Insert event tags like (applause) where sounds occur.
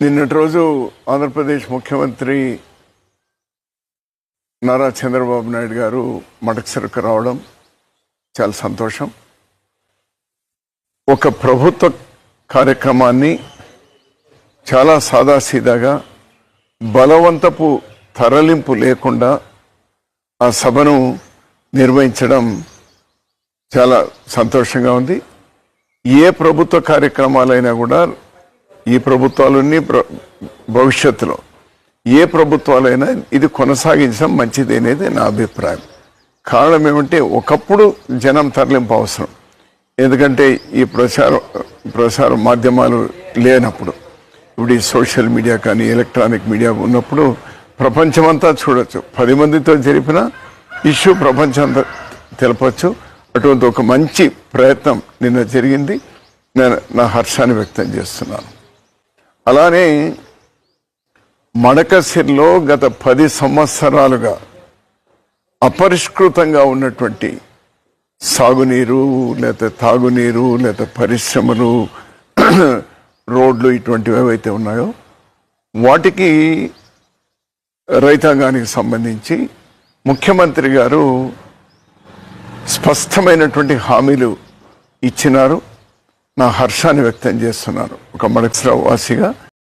నిన్నటి రోజు ఆంధ్రప్రదేశ్ ముఖ్యమంత్రి నారా చంద్రబాబు నాయుడు గారు మడకసిరకు రావడం చాలా సంతోషం. ఒక ప్రభుత్వ కార్యక్రమాన్ని చాలా సాదాసీదాగా బలవంతపు తరలింపు లేకుండా ఆ సభను నిర్వహించడం చాలా సంతోషంగా ఉంది. ఏ ప్రభుత్వ కార్యక్రమాలైనా కూడా ఈ ప్రభుత్వాలన్నీ ప్ర- భవిష్యత్తులో. ఏ ప్రభుత్వాలైనా ఇది కొనసాగించడం మంచిది అనేది నా అభిప్రాయం. కారణం ఏమంటే ఒకప్పుడు జనం తరలింపు అవసరం. ఎందుకంటే ఈ ప్రచార ప్రసార మాధ్యమాలు లేనప్పుడు ఇప్పుడు ఈ సోషల్ మీడియా కానీ ఎలక్ట్రానిక్ మీడియా ఉన్నప్పుడు ప్రపంచమంతా చూడొచ్చు. పది మందితో జరిపిన ఇష్యూ ప్రపంచంతా తెలపచ్చు. అటువంటి ఒక మంచి ప్రయత్నం నిన్న జరిగింది. నేను నా హర్షాన్ని వ్యక్తం చేస్తున్నాను. అలానే మడకసిర్లో గత పది సంవత్సరాలుగా అపరిష్కృతంగా ఉన్నటువంటి సాగునీరు లేకపోతే తాగునీరు లేకపోతే పరిశ్రమలు (clears throat) రోడ్లు ఇటువంటివి ఏవైతే ఉన్నాయో వాటికి రైతాంగానికి సంబంధించి ముఖ్యమంత్రి గారు స్పష్టమైనటువంటి హామీలు ఇచ్చినారు. నా హర్షాన్ని వ్యక్తం చేస్తున్నాను ఒక మడక్సరావు వాసిగా